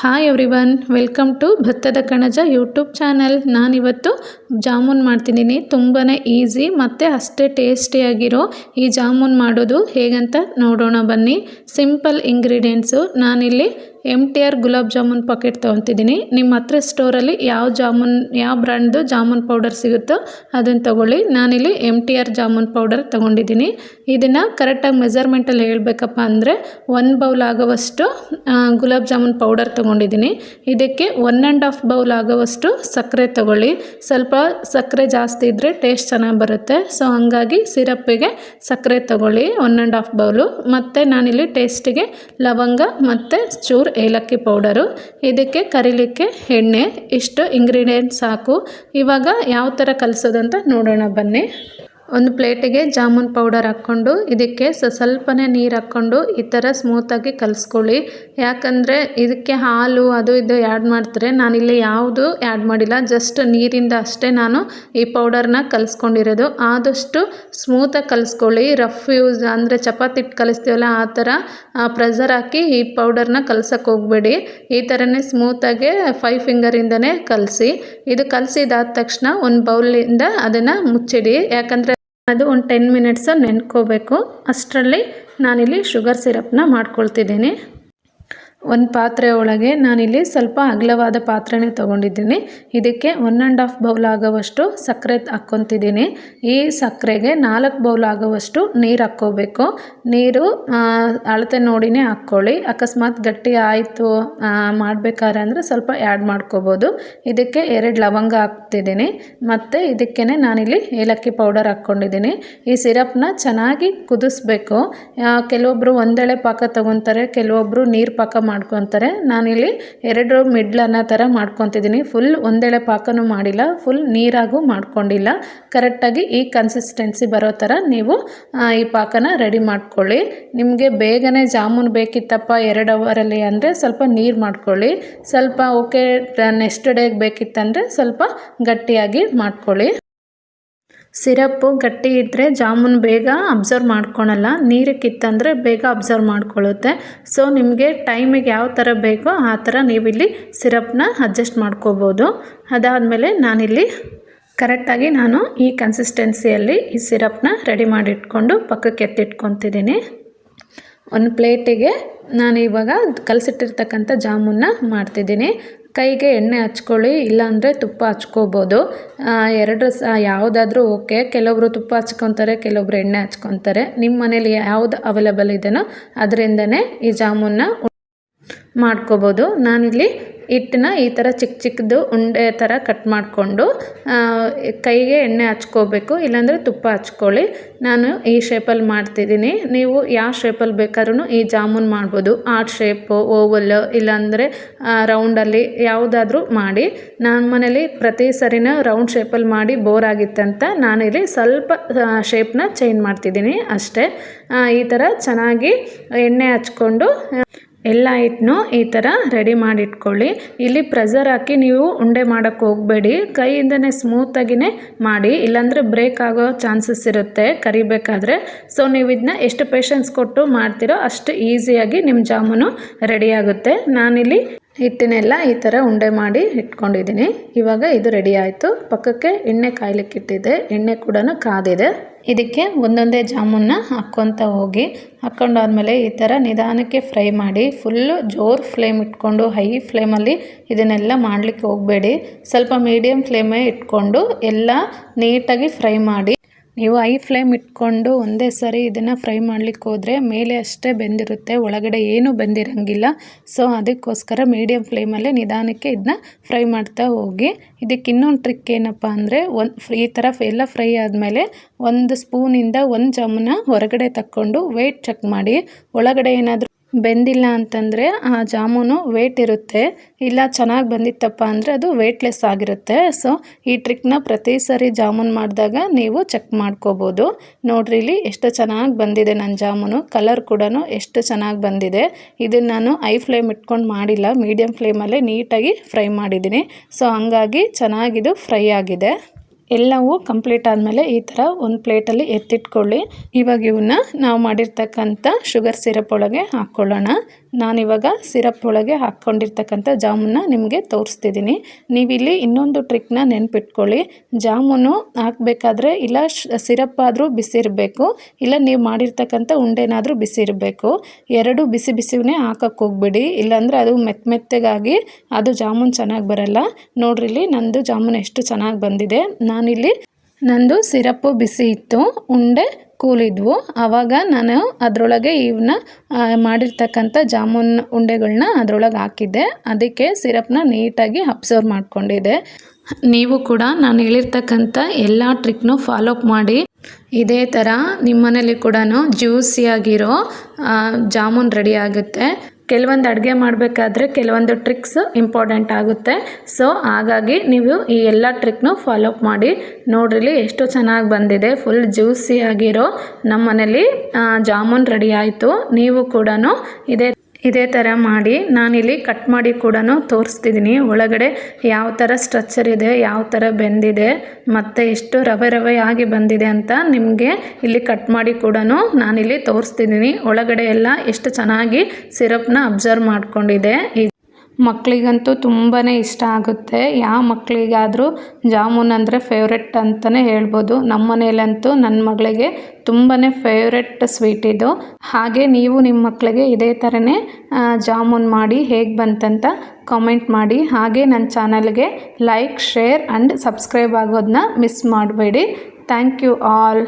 Hi everyone welcome to ಭತ್ತದ ಕಣಜ YouTube channel ನಾನಿವತ್ತು ಜಾಮೂನ್ ಮಾಡ್ತಿದ್ದೀನಿ. ತುಂಬಾ ಈಸಿ ಮತ್ತು ಅಷ್ಟೇ ಟೇಸ್ಟಿಯಾಗಿರೋ ಈ ಜಾಮೂನ್ ಮಾಡೋದು ಹೇಗಂತ ನೋಡೋಣ ಬನ್ನಿ. ಸಿಂಪಲ್ ಇಂಗ್ರೀಡಿಯೆಂಟ್ಸು ನಾನಿಲ್ಲಿ M T R gulab jamun packet ತೊಗೊತಿದ್ದೀನಿ. ನಿಮ್ಮ ಹತ್ರ ಸ್ಟೋರಲ್ಲಿ ಯಾವ ಜಾಮೂನ್, ಯಾವ ಬ್ರ್ಯಾಂಡ್ದು ಜಾಮೂನ್ ಪೌಡರ್ ಸಿಗುತ್ತೋ ಅದನ್ನು ತೊಗೊಳ್ಳಿ. ನಾನಿಲ್ಲಿ M T R jamun powder ತೊಗೊಂಡಿದ್ದೀನಿ. ಇದನ್ನು ಕರೆಕ್ಟಾಗಿ ಮೆಜರ್ಮೆಂಟಲ್ಲಿ ಹೇಳಬೇಕಪ್ಪ ಅಂದರೆ ಒನ್ ಬೌಲ್ ಆಗುವಷ್ಟು ಗುಲಾಬ್ ಜಾಮೂನ್ ಪೌಡರ್ ತೊಗೊಂಡಿದ್ದೀನಿ. ಇದಕ್ಕೆ ಒನ್ ಆ್ಯಂಡ್ ಹಾಫ್ ಬೌಲ್ ಆಗುವಷ್ಟು ಸಕ್ಕರೆ ತೊಗೊಳ್ಳಿ. ಸ್ವಲ್ಪ ಸಕ್ಕರೆ ಜಾಸ್ತಿ ಇದ್ದರೆ ಟೇಸ್ಟ್ ಚೆನ್ನಾಗಿ ಬರುತ್ತೆ. ಸೊ ಹಂಗಾಗಿ ಸಿರಪ್ಪಿಗೆ ಸಕ್ಕರೆ ತೊಗೊಳ್ಳಿ ಒನ್ ಆ್ಯಂಡ್ ಹಾಫ್ ಬೌಲು ಮತ್ತು ನಾನಿಲ್ಲಿ ಟೇಸ್ಟಿಗೆ ಲವಂಗ ಮತ್ತು ಚೂರು ಏಲಕ್ಕಿ ಪೌಡರು. ಇದಕ್ಕೆ ಕರಿಲಿಕ್ಕೆ ಎಣ್ಣೆ. ಇಷ್ಟು ಇಂಗ್ರೀಡಿಯೆಂಟ್ಸ್ ಸಾಕು. ಇವಾಗ ಯಾವ ಥರ ಕಲಿಸೋದಂತ ನೋಡೋಣ ಬನ್ನಿ. ಒಂದು ಪ್ಲೇಟಿಗೆ ಜಾಮೂನ್ ಪೌಡರ್ ಹಾಕ್ಕೊಂಡು, ಇದಕ್ಕೆ ಸ್ವಲ್ಪನೇ ನೀರು ಹಾಕ್ಕೊಂಡು ಈ ಥರ ಸ್ಮೂತಾಗಿ ಕಲಿಸ್ಕೊಳ್ಳಿ. ಯಾಕಂದರೆ ಇದಕ್ಕೆ ಹಾಲು ಅದು ಇದು ಆ್ಯಡ್ ಮಾಡ್ತಾರೆ. ನಾನಿಲ್ಲಿ ಯಾವುದು ಆ್ಯಡ್ ಮಾಡಿಲ್ಲ. ಜಸ್ಟ್ ನೀರಿಂದ ಅಷ್ಟೇ ನಾನು ಈ ಪೌಡರ್ನ ಕಲಿಸ್ಕೊಂಡಿರೋದು. ಆದಷ್ಟು ಸ್ಮೂತಾಗಿ ಕಲಿಸ್ಕೊಳ್ಳಿ. ರಫ್ ಯೂಸ್ ಅಂದರೆ ಚಪಾತಿ ಇಟ್ಟು ಕಲಿಸ್ತೀವಲ್ಲ, ಆ ಥರ ಪ್ರೆಸರ್ ಹಾಕಿ ಈ ಪೌಡರ್ನ ಕಲ್ಸೋಕ್ಕೆ ಹೋಗಬೇಡಿ. ಈ ಥರನೇ ಸ್ಮೂತಾಗೆ ಫೈ ಫಿಂಗರಿಂದನೇ ಕಲಸಿ. ಇದು ಕಲಸಿದಾದ ತಕ್ಷಣ ಒಂದು ಬೌಲಿಂದ ಅದನ್ನು ಮುಚ್ಚಿಡಿ. ಯಾಕಂದರೆ ಅದು ಒಂದು ಟೆನ್ ಮಿನಿಟ್ಸ ನೆನ್ಕೋಬೇಕು. ಅಷ್ಟರಲ್ಲಿ ನಾನಿಲ್ಲಿ ಶುಗರ್ ಸಿರಪ್ನ ಮಾಡ್ಕೊಳ್ತಿದ್ದೀನಿ. ಒಂದು ಪಾತ್ರೆ ಒಳಗೆ ನಾನಿಲ್ಲಿ ಸ್ವಲ್ಪ ಅಗಲವಾದ ಪಾತ್ರೆನೇ ತೊಗೊಂಡಿದ್ದೀನಿ. ಇದಕ್ಕೆ ಒನ್ ಆ್ಯಂಡ್ ಹಾಫ್ ಬೌಲ್ ಆಗೋವಷ್ಟು ಸಕ್ಕರೆ ಹಾಕ್ಕೊತಿದ್ದೀನಿ. ಈ ಸಕ್ಕರೆಗೆ ನಾಲ್ಕು ಬೌಲ್ ಆಗೋವಷ್ಟು ನೀರು ಹಾಕ್ಕೋಬೇಕು. ನೀರು ಅಳತೆ ನೋಡಿನೇ ಹಾಕ್ಕೊಳ್ಳಿ. ಅಕಸ್ಮಾತ್ ಗಟ್ಟಿ ಆಯಿತು ಮಾಡಬೇಕಾದ್ರೆ ಅಂದರೆ ಸ್ವಲ್ಪ ಆ್ಯಡ್ ಮಾಡ್ಕೋಬೋದು. ಇದಕ್ಕೆ ಎರಡು ಲವಂಗ ಹಾಕ್ತಿದ್ದೀನಿ. ಮತ್ತು ಇದಕ್ಕೇ ನಾನಿಲ್ಲಿ ಏಲಕ್ಕಿ ಪೌಡರ್ ಹಾಕ್ಕೊಂಡಿದ್ದೀನಿ. ಈ ಸಿರಪ್ನ ಚೆನ್ನಾಗಿ ಕುದಿಸ್ಬೇಕು. ಕೆಲವೊಬ್ಬರು ಒಂದೆಳೆ ಪಾಕ ತೊಗೊತಾರೆ ಕೆಲವೊಬ್ಬರು ನೀರು ಪಾಕ ಮಾಡ್ಕೊತಾರೆ. ನಾನಿಲ್ಲಿ ಎರಡು ಮಿಡ್ಲ್ ಅನ್ನೋ ಥರ ಮಾಡ್ಕೊತಿದ್ದೀನಿ. ಫುಲ್ ಒಂದೆಳೆ ಪಾಕನೂ ಮಾಡಿಲ್ಲ, ಫುಲ್ ನೀರಾಗೂ ಮಾಡ್ಕೊಂಡಿಲ್ಲ. ಕರೆಕ್ಟಾಗಿ ಈ ಕನ್ಸಿಸ್ಟೆನ್ಸಿ ಬರೋ ಥರ ನೀವು ಈ ಪಾಕನ ರೆಡಿ ಮಾಡ್ಕೊಳ್ಳಿ. ನಿಮಗೆ ಬೇಗನೆ ಜಾಮೂನ್ ಬೇಕಿತ್ತಪ್ಪ ಎರಡು ಅವರಲ್ಲಿ ಅಂದರೆ ಸ್ವಲ್ಪ ನೀರು ಮಾಡ್ಕೊಳ್ಳಿ. ಸ್ವಲ್ಪ ಓಕೆ, ನೆಕ್ಸ್ಟ್ ಡೇಗೆ ಬೇಕಿತ್ತಂದರೆ ಸ್ವಲ್ಪ ಗಟ್ಟಿಯಾಗಿ ಮಾಡ್ಕೊಳ್ಳಿ. ಸಿರಪ್ಪು ಗಟ್ಟಿ ಇದ್ದರೆ ಜಾಮೂನ್ ಬೇಗ ಅಬ್ಸರ್ವ್ ಮಾಡ್ಕೊಳಲ್ಲ. ನೀರಕ್ಕಿತ್ತಂದರೆ ಬೇಗ ಅಬ್ಸರ್ವ್ ಮಾಡ್ಕೊಳ್ಳುತ್ತೆ ಸೊ ನಿಮಗೆ ಟೈಮಿಗೆ ಯಾವ ಥರ ಬೇಕೋ ಆ ಥರ ನೀವಿಲ್ಲಿ ಸಿರಪ್ನ ಅಡ್ಜಸ್ಟ್ ಮಾಡ್ಕೋಬೋದು. ಅದಾದಮೇಲೆ ನಾನಿಲ್ಲಿ ಕರೆಕ್ಟಾಗಿ ನಾನು ಈ ಕನ್ಸಿಸ್ಟೆನ್ಸಿಯಲ್ಲಿ ಈ ಸಿರಪ್ನ ರೆಡಿ ಮಾಡಿಟ್ಕೊಂಡು ಪಕ್ಕಕ್ಕೆ ಎತ್ತಿಟ್ಕೊತಿದ್ದೀನಿ. ಒಂದು ಪ್ಲೇಟಿಗೆ ನಾನು ಇವಾಗ ಕಲಸಿಟ್ಟಿರ್ತಕ್ಕಂಥ ಜಾಮೂನ್ನ ಮಾಡ್ತಿದ್ದೀನಿ. ಕೈಗೆ ಎಣ್ಣೆ ಹಚ್ಕೊಳ್ಳಿ, ಇಲ್ಲಾಂದರೆ ತುಪ್ಪ ಹಚ್ಕೋಬೋದು. ಎರಡು ಸಹ ಯಾವುದಾದ್ರೂ ಓಕೆ ಕೆಲವೊಬ್ರು ತುಪ್ಪ ಹಚ್ಕೊತಾರೆ ಕೆಲವೊಬ್ರು ಎಣ್ಣೆ ಹಚ್ಕೊತಾರೆ. ನಿಮ್ಮ ಮನೇಲಿ ಯಾವುದು ಅವೈಲೇಬಲ್ ಇದೆಯೋ ಅದರಿಂದನೇ ಈ ಜಾಮೂನ್ನ ಮಾಡ್ಕೋಬೋದು. ನಾನಿಲ್ಲಿ ಹಿಟ್ಟನ್ನ ಈ ಥರ ಚಿಕ್ಕ ಚಿಕ್ಕದು ಉಂಡೆ ಥರ ಕಟ್ ಮಾಡಿಕೊಂಡು ಕೈಗೆ ಎಣ್ಣೆ ಹಚ್ಕೋಬೇಕು, ಇಲ್ಲಾಂದರೆ ತುಪ್ಪ ಹಚ್ಕೊಳ್ಳಿ. ನಾನು ಈ ಶೇಪಲ್ಲಿ ಮಾಡ್ತಿದ್ದೀನಿ. ನೀವು ಯಾವ ಶೇಪಲ್ಲಿ ಬೇಕಾದ್ರೂ ಈ ಜಾಮೂನ್ ಮಾಡ್ಬೋದು. ಆರ್ಟ್ ಶೇಪು ಓವಲ್, ಇಲ್ಲಾಂದರೆ ರೌಂಡಲ್ಲಿ ಯಾವುದಾದ್ರೂ ಮಾಡಿ. ನಾನು ಮನೇಲಿ ಪ್ರತಿ ಸರಿನ ರೌಂಡ್ ಶೇಪಲ್ಲಿ ಮಾಡಿ ಬೋರ್ ಆಗಿತ್ತಂತ ನಾನಿಲ್ಲಿ ಸ್ವಲ್ಪ ಶೇಪ್ನ ಚೇಂಜ್ ಮಾಡ್ತಿದ್ದೀನಿ ಅಷ್ಟೇ. ಈ ಥರ ಚೆನ್ನಾಗಿ ಎಣ್ಣೆ ಹಚ್ಕೊಂಡು ಎಲ್ಲ ಹಿಟ್ಟನ್ನು ಈ ಥರ ರೆಡಿ ಮಾಡಿಟ್ಕೊಳ್ಳಿ. ಇಲ್ಲಿ ಪ್ರೆಸರ್ ಹಾಕಿ ನೀವು ಉಂಡೆ ಮಾಡೋಕ್ಕೆ ಹೋಗಬೇಡಿ. ಕೈಯಿಂದನೇ ಸ್ಮೂತಾಗಿಯೇ ಮಾಡಿ. ಇಲ್ಲಾಂದರೆ ಬ್ರೇಕ್ ಆಗೋ ಚಾನ್ಸಸ್ ಇರುತ್ತೆ ಕರಿಬೇಕಾದ್ರೆ. ಸೊ ನೀವು ಇದನ್ನ ಎಷ್ಟು ಪೇಷನ್ಸ್ ಕೊಟ್ಟು ಮಾಡ್ತೀರೋ ಅಷ್ಟು ಈಸಿಯಾಗಿ ನಿಮ್ಮ ಜಾಮೂನು ರೆಡಿ ಆಗುತ್ತೆ. ನಾನಿಲ್ಲಿ ಹಿಟ್ಟನ್ನೆಲ್ಲ ಈ ಥರ ಉಂಡೆ ಮಾಡಿ ಇಟ್ಕೊಂಡಿದ್ದೀನಿ. ಇವಾಗ ಇದು ರೆಡಿ ಆಯಿತು. ಪಕ್ಕಕ್ಕೆ ಎಣ್ಣೆ ಕಾಯ್ಲಿಕ್ಕಿಟ್ಟಿದ್ದೆ ಎಣ್ಣೆ ಕೂಡ ಕಾದಿದೆ. ಇದಕ್ಕೆ ಒಂದೊಂದೇ ಜಾಮೂನ್ನ ಹಾಕ್ಕೊತ ಹೋಗಿ ಹಾಕ್ಕೊಂಡಾದ್ಮೇಲೆ ಈ ಥರ ನಿಧಾನಕ್ಕೆ ಫ್ರೈ ಮಾಡಿ ಫುಲ್ಲು ಜೋರು ಫ್ಲೇಮ್ ಇಟ್ಕೊಂಡು ಹೈ ಫ್ಲೇಮಲ್ಲಿ ಇದನ್ನೆಲ್ಲ ಮಾಡಲಿಕ್ಕೆ ಹೋಗಬೇಡಿ. ಸ್ವಲ್ಪ ಮೀಡಿಯಮ್ ಫ್ಲೇಮೇ ಇಟ್ಕೊಂಡು ಎಲ್ಲ ನೀಟಾಗಿ ಫ್ರೈ ಮಾಡಿ ನೀವು ಐ ಫ್ಲೇಮ್ ಇಟ್ಕೊಂಡು ಒಂದೇ ಸರಿ ಇದನ್ನು ಫ್ರೈ ಮಾಡ್ಲಿಕ್ಕೆ ಹೋದರೆ ಮೇಲೆ ಅಷ್ಟೇ ಬೆಂದಿರುತ್ತೆ, ಒಳಗಡೆ ಏನೂ ಬೆಂದಿರಂಗಿಲ್ಲ. ಸೊ ಅದಕ್ಕೋಸ್ಕರ ಮೀಡಿಯಮ್ ಫ್ಲೇಮಲ್ಲೇ ನಿಧಾನಕ್ಕೆ ಇದನ್ನ ಫ್ರೈ ಮಾಡ್ತಾ ಹೋಗಿ. ಇದಕ್ಕೆ ಇನ್ನೊಂದು ಟ್ರಿಕ್ ಏನಪ್ಪ ಅಂದರೆ ಒಂದು ಈ ಥರ ಎಲ್ಲ ಫ್ರೈ ಆದಮೇಲೆ ಒಂದು ಸ್ಪೂನಿಂದ ಒಂದು ಜಾಮೂನ ಹೊರಗಡೆ ತಕ್ಕೊಂಡು ವೆಯ್ಟ್ ಚೆಕ್ ಮಾಡಿ. ಒಳಗಡೆ ಏನಾದರೂ ಬೆಂದಿಲ್ಲ ಅಂತಂದರೆ ಆ ಜಾಮೂನು ವೇಟ್ ಇರುತ್ತೆ. ಇಲ್ಲ ಚೆನ್ನಾಗಿ ಬಂದಿತ್ತಪ್ಪ ಅಂದರೆ ಅದು ವೇಟ್ಲೆಸ್ ಆಗಿರುತ್ತೆ. ಸೊ ಈ ಟ್ರಿಕ್ನ ಪ್ರತಿ ಸರಿ ಜಾಮೂನ್ ಮಾಡಿದಾಗ ನೀವು ಚೆಕ್ ಮಾಡ್ಕೋಬೋದು. ನೋಡ್ರಿ ಇಲ್ಲಿ ಎಷ್ಟು ಚೆನ್ನಾಗಿ ಬಂದಿದೆ ನನ್ನ ಜಾಮೂನು. ಕಲರ್ ಕೂಡ ಎಷ್ಟು ಚೆನ್ನಾಗಿ ಬಂದಿದೆ. ಇದನ್ನು ನಾನು ಐ ಫ್ಲೇಮ್ ಇಟ್ಕೊಂಡು ಮಾಡಿಲ್ಲ. ಮೀಡಿಯಮ್ ಫ್ಲೇಮಲ್ಲೇ ನೀಟಾಗಿ ಫ್ರೈ ಮಾಡಿದ್ದೀನಿ. ಸೊ ಹಂಗಾಗಿ ಚೆನ್ನಾಗಿದು ಫ್ರೈ ಆಗಿದೆ. ಎಲ್ಲವೂ ಕಂಪ್ಲೀಟ್ ಆದಮೇಲೆ ಈ ಥರ ಒಂದು ಪ್ಲೇಟಲ್ಲಿ ಎತ್ತಿಟ್ಕೊಳ್ಳಿ. ಇವಾಗ ಇವನ್ನ ನಾವು ಮಾಡಿರ್ತಕ್ಕಂಥ ಶುಗರ್ ಸಿರಪ್ ಒಳಗೆ ಹಾಕ್ಕೊಳ್ಳೋಣ. ನಾನಿವಾಗ ಸಿರಪ್ ಒಳಗೆ ಹಾಕ್ಕೊಂಡಿರ್ತಕ್ಕಂಥ ಜಾಮೂನ್ನ ನಿಮಗೆ ತೋರಿಸ್ತಿದ್ದೀನಿ. ನೀವಿಲ್ಲಿ ಇನ್ನೊಂದು ಟ್ರಿಕ್ನ ನೆನ್ಪಿಟ್ಕೊಳ್ಳಿ. ಜಾಮೂನು ಹಾಕಬೇಕಾದ್ರೆ ಇಲ್ಲ ಸಿರಪ್ ಆದರೂ ಬಿಸಿ ಇರಬೇಕು, ಇಲ್ಲ ನೀವು ಮಾಡಿರ್ತಕ್ಕಂಥ ಉಂಡೆನಾದರೂ ಬಿಸಿ ಇರಬೇಕು. ಎರಡು ಬಿಸಿ ಬಿಸಿನೇ ಹಾಕಕ್ಕೆ ಹೋಗ್ಬಿಡಿ. ಇಲ್ಲಾಂದರೆ ಅದು ಮೆತ್ತ ಮೆತ್ತಗಾಗಿ ಅದು ಜಾಮೂನ್ ಚೆನ್ನಾಗಿ ಬರಲ್ಲ. ನೋಡ್ರಿ ಇಲ್ಲಿ ನಂದು ಜಾಮೂನ್ ಎಷ್ಟು ಚೆನ್ನಾಗಿ ಬಂದಿದೆ. ನಾನಿಲ್ಲಿ ನಂದು ಸಿರಪ್ಪು ಬಿಸಿ ಇತ್ತು, ಉಂಡೆ ಕೂಲಿದ್ವು. ಆವಾಗ ನಾನು ಅದರೊಳಗೆ ಇವನ್ನ ಮಾಡಿರ್ತಕ್ಕಂಥ ಜಾಮೂನ್ ಉಂಡೆಗಳನ್ನ ಅದರೊಳಗೆ ಹಾಕಿದ್ದೆ. ಅದಕ್ಕೆ ಸಿರಪ್ನ ನೀಟಾಗಿ ಅಬ್ಸರ್ವ್ ಮಾಡಿಕೊಂಡಿದ್ದೆ. ನೀವು ಕೂಡ ನಾನು ಹೇಳಿರ್ತಕ್ಕಂಥ ಎಲ್ಲ ಟ್ರಿಕ್ನು ಫಾಲೋ ಅಪ್ ಮಾಡಿ. ಇದೇ ಥರ ನಿಮ್ಮ ಮನೇಲಿ ಕೂಡ ಜ್ಯೂಸಿಯಾಗಿರೋ ಜಾಮೂನ್ ರೆಡಿ ಆಗುತ್ತೆ. ಕೆಲವೊಂದು ಅಡುಗೆ ಮಾಡಬೇಕಾದ್ರೆ ಕೆಲವೊಂದು ಟ್ರಿಕ್ಸ್ ಇಂಪಾರ್ಟೆಂಟ್ ಆಗುತ್ತೆ. ಸೊ ಹಾಗಾಗಿ ನೀವು ಈ ಎಲ್ಲ ಟ್ರಿಕ್ನು ಫಾಲೋ ಅಪ್ ಮಾಡಿ. ನೋಡ್ರಿ ಎಷ್ಟು ಚೆನ್ನಾಗಿ ಬಂದಿದೆ. ಫುಲ್ ಜ್ಯೂಸಿಯಾಗಿರೋ ನಮ್ಮ ಮನೇಲಿ ಜಾಮೂನ್ ರೆಡಿ ಆಯಿತು. ನೀವು ಕೂಡ ಇದೇ ಇದೇ ಥರ ಮಾಡಿ ನಾನಿಲ್ಲಿ ಕಟ್ ಮಾಡಿ ಕೂಡ ತೋರಿಸ್ತಿದ್ದೀನಿ ಒಳಗಡೆ ಯಾವ ಥರ ಸ್ಟ್ರಕ್ಚರ್ ಇದೆ, ಯಾವ ಥರ ಬೆಂದಿದೆ ಮತ್ತು ಎಷ್ಟು ರವೆ ರವೆ ಆಗಿ ಬಂದಿದೆ ಅಂತ ನಿಮಗೆ ಇಲ್ಲಿ ಕಟ್ ಮಾಡಿ ಕೂಡ ನಾನಿಲ್ಲಿ ತೋರಿಸ್ತಿದ್ದೀನಿ ಒಳಗಡೆ ಎಲ್ಲ ಎಷ್ಟು ಚೆನ್ನಾಗಿ ಸಿರಪ್ನ ಅಬ್ಸರ್ವ್ ಮಾಡ್ಕೊಂಡಿದೆ. ಮಕ್ಕಳಿಗಂತೂ ತುಂಬಾ ಇಷ್ಟ ಆಗುತ್ತೆ. ಯಾವ ಮಕ್ಕಳಿಗಾದರೂ ಜಾಮೂನ್ ಅಂದರೆ ಫೇವ್ರೆಟ್ ಅಂತಲೇ ಹೇಳ್ಬೋದು. ನಮ್ಮ ಮನೆಯಲ್ಲಂತೂ ನನ್ನ ಮಗಳಿಗೆ ತುಂಬಾ ಫೇವ್ರೆಟ್ ಸ್ವೀಟ್ ಇದು. ಹಾಗೆ ನೀವು ನಿಮ್ಮ ಮಕ್ಕಳಿಗೆ ಇದೇ ಥರನೇ ಜಾಮೂನ್ ಮಾಡಿ ಹೇಗೆ ಬಂತಂತ ಕಾಮೆಂಟ್ ಮಾಡಿ. ಹಾಗೆ ನನ್ನ ಚಾನಲ್ಗೆ ಲೈಕ್ ಶೇರ್ ಆ್ಯಂಡ್ ಸಬ್ಸ್ಕ್ರೈಬ್ ಆಗೋದನ್ನ ಮಿಸ್ ಮಾಡಬೇಡಿ. Thank you all